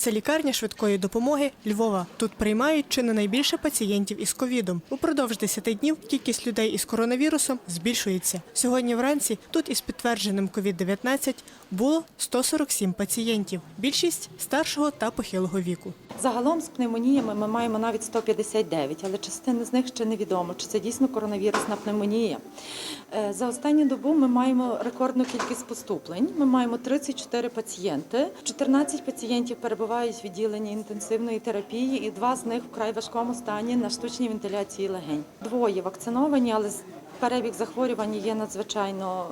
Це лікарня швидкої допомоги Львова. Тут приймають чи не найбільше пацієнтів із ковідом. Упродовж 10 днів кількість людей із коронавірусом збільшується. Сьогодні вранці тут із підтвердженим COVID-19 було 147 пацієнтів. Більшість старшого та похилого віку. Загалом з пневмоніями ми маємо навіть 159, але частина з них ще невідомо, чи це дійсно коронавірусна пневмонія. Е, За останню добу ми маємо рекордну кількість поступлень. Ми маємо 34 пацієнти. 14 пацієнтів перебувають в відділенні інтенсивної терапії, і два з них в край важкому стані на штучній вентиляції легень. Двоє вакциновані, але перебіг захворювання є надзвичайно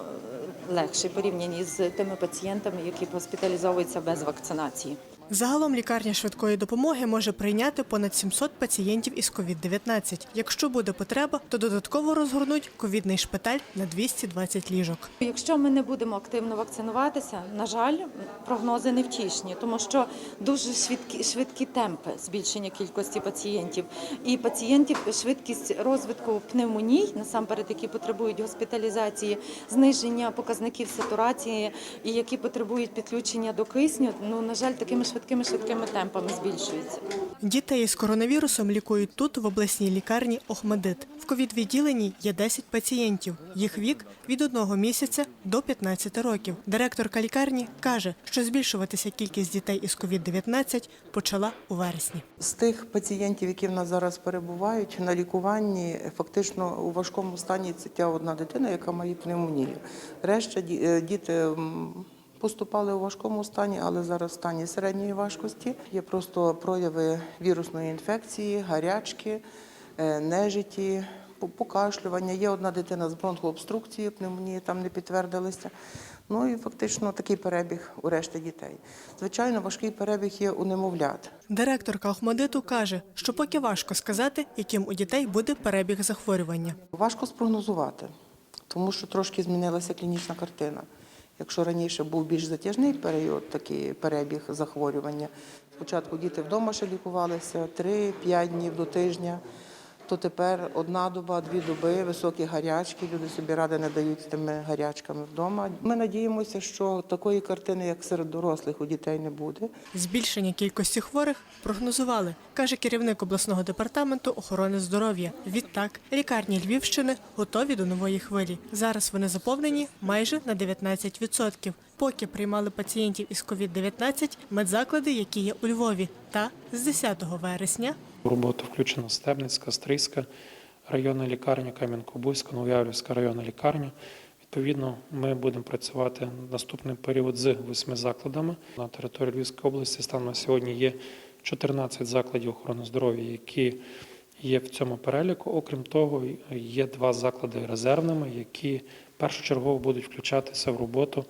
е, легший порівняні з тими пацієнтами, які госпіталізовуються без вакцинації. Загалом лікарня швидкої допомоги може прийняти понад 700 пацієнтів із COVID-19. Якщо буде потреба, то додатково розгорнуть ковідний шпиталь на 220 ліжок. Якщо ми не будемо активно вакцинуватися, на жаль, прогнози невтішні, тому що дуже швидкі, швидкі темпи збільшення кількості пацієнтів. І пацієнтів швидкість розвитку пневмоній, насамперед, які потребують госпіталізації, зниження показників сатурації і які потребують підключення до кисню, ну на жаль, такими швидкими швидкими темпами збільшується. Дітей із коронавірусом лікують тут, в обласній лікарні Охмадит. В ковід-відділенні є 10 пацієнтів. Їх вік від одного місяця до 15 років. Директорка лікарні каже, що збільшуватися кількість дітей із ковід-19 почала у вересні. З тих пацієнтів, які в нас зараз перебувають на лікуванні, фактично у важкому стані це тя одна дитина, яка має пневмонію. Решта ді- е, діти поступали у важкому стані, але зараз в стані середньої важкості. Є просто прояви вірусної інфекції, гарячки, е, нежиті. Покашлювання. Є одна дитина з бронхообструкцією, пневмонії там не підтвердилися. Ну і фактично такий перебіг у решти дітей. Звичайно, важкий перебіг є у немовлят. Директорка Охмадиту каже, що поки важко сказати, яким у дітей буде перебіг захворювання. Важко спрогнозувати, тому що трошки змінилася клінічна картина. Якщо раніше був більш затяжний період, такий перебіг захворювання, спочатку діти вдома ще лікувалися 3-5 днів до тижня, то тепер одна доба, дві доби, високі гарячки, люди собі ради не дають з тими гарячками вдома. Ми надіємося, що такої картини, як серед дорослих, у дітей не буде. Збільшення кількості хворих прогнозували, каже керівник обласного департаменту охорони здоров'я. Відтак, лікарні Львівщини готові до нової хвилі. Зараз вони заповнені майже на 19%. Поки приймали пацієнтів із COVID-19 медзаклади, які є у Львові, та з 10 вересня В роботу включена Стебницька, Стрийська районна лікарня, Кам'янко-Бузька, Новоявлівська районна лікарня. Відповідно, ми будемо працювати наступний період з восьми закладами. На території Львівської області станом на сьогодні є 14 закладів охорони здоров'я, які є в цьому переліку. Окрім того, є два заклади резервними, які першочергово будуть включатися в роботу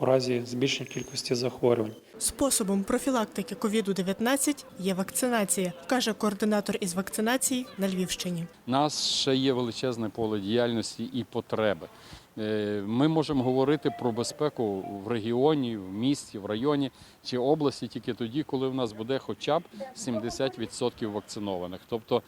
у разі збільшення кількості захворювань. способом профілактики COVID-19 є вакцинація, каже координатор із вакцинації на Львівщині. У нас ще є величезне поле діяльності і потреби. Е, Ми можемо говорити про безпеку в регіоні, в місті, в районі чи області тільки тоді, коли в нас буде хоча б 70% вакцинованих. Тобто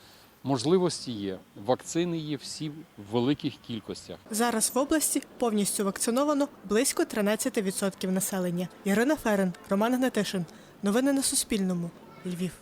можливості є, вакцини є всі в великих кількостях. Зараз в області повністю вакциновано близько 13% населення. Ірина Ферен, Роман Гнатишин. Новини на Суспільному. Львів.